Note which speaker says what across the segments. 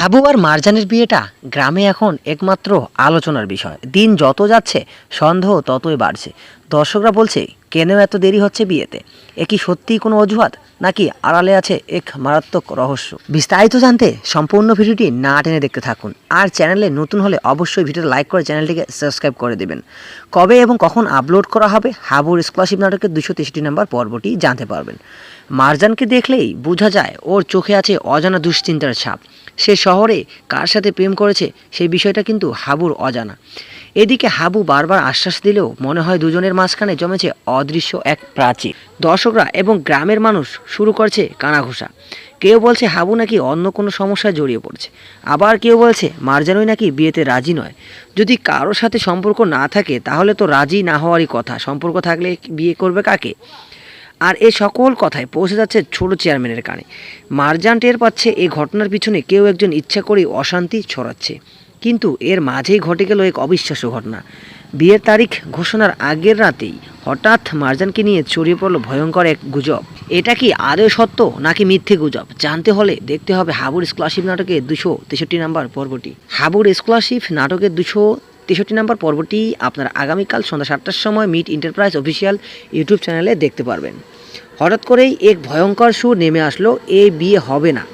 Speaker 1: হাবু আর মারজানের বিয়েটা গ্রামে এখন একমাত্র আলোচনার বিষয়। দিন যত যাচ্ছে, সন্দেহ ততই বাড়ছে। দর্শকরা বলছে, কেন এত দেরি হচ্ছে বিয়েতে? এ কি সত্যিই কোনো অজুহাত? নাকি আড়ালে আছে এক মারাত্মক রহস্য? বিস্তারিত জানতে সম্পূর্ণ ভিডিওটি না টেনে দেখতে থাকুন। আর চ্যানেলে নতুন হলে অবশ্যই ভিডিওটা লাইক করে চ্যানেলটিকে সাবস্ক্রাইব করে দেবেন। কবে এবং কখন আপলোড করা হবে হাবুর স্কলারশিপ নাটকের দুশো তেষট্টি নম্বর পর্বটি জানতে পারবেন। মারজানকে দেখলেই বোঝা যায়, ওর চোখে আছে অজানা দুশ্চিন্তার ছাপ। সে শহরে কার সাথে প্রেম করেছে সেই বিষয়টা কিন্তু হাবুর অজানা। এদিকে হাবু বারবার আশ্বাস দিলেও মনে হয় দুজনের মাঝখানে জমেছে অদৃশ্য এক প্রাচীর। দর্শকরা এবং গ্রামের মানুষ শুরু করছে কানাঘোষা। কেউ বলছে হাবু নাকি অন্য কোনো সমস্যায় জড়িয়ে পড়ছে। আবার কেউ বলছে মারজানুই নাকি বিয়েতে রাজি নয়। যদি কারোর সাথে সম্পর্ক না থাকে তাহলে তো রাজি না হওয়ারই কথা। সম্পর্ক থাকলে বিয়ে করবে কাকে? আর এই সকল কথায় পৌঁছে যাচ্ছে ছোট চেয়ারম্যানের কানে। মারজান টের পাচ্ছে এই ঘটনার পিছনে কেউ একজন ইচ্ছা করেই অশান্তি ছড়াচ্ছে। কিন্তু এর মাঝেই ঘটে গেল এক অবিশ্বাস্য ঘটনা। বিয়ের তারিখ ঘোষণার আগের রাতেই হঠাৎ মারজানকে নিয়ে ছড়িয়ে পড়ল ভয়ঙ্কর এক গুজব। এটা কি আদৌ সত্য নাকি মিথ্যে গুজব? জানতে হলে দেখতে হবে হাবুর স্কলারশিপ নাটকের দুশো তেষট্টি নাম্বার পর্বটি। হাবুর স্কলারশিপ নাটকের দুশো তেষট্টি নম্বর পর্বটি আপনারা আগামীকাল সন্ধ্যা সাতটার সময় মিট এন্টারপ্রাইজ অফিসিয়াল ইউটিউব চ্যানেলে দেখতে পারবেন। হঠাৎ করেই এক ভয়ঙ্কর সুর নেমে আসলো এই বিয়ে হবে না।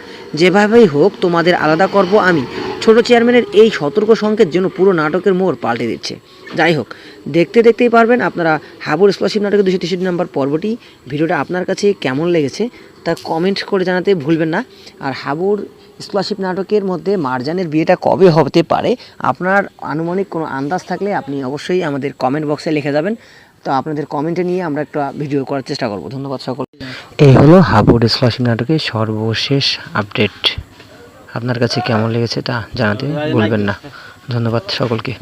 Speaker 1: যেভাবেই হোক, তোমাদের আলাদা করব আমি। ছোট চেয়ারম্যানের এই সতর্ক সংকেত যেন পুরো নাটকের মোড় পাল্টে দিচ্ছে। যাই হোক, দেখতে দেখতেই পারবেন আপনারা হাবুর স্কলারশিপ নাটকের দুশো তেষট্টি নম্বর পর্বটি। ভিডিওটা আপনার কাছে কেমন লেগেছে তা কমেন্ট করে জানাতে ভুলবেন না। আর হাবুর স্কলারশিপ নাটকের মধ্যে মারজানের বিয়েটা কবে হতে পারে? আপনার আনুমানিক কোনো আন্দাজ থাকলে আপনি অবশ্যই আমাদের কমেন্ট বক্সে লিখে যাবেন। তো আপনাদের কমেন্টে নিয়ে আমরা একটা ভিডিও করার চেষ্টা করব। ধন্যবাদ সকল। এই হলো হাবুড স্কলারশিপ নাটকের সর্বশেষ আপডেট আপনার কাছে কেমন লেগেছে তা জানাতে ভুলবেন না। ধন্যবাদ সকলকে।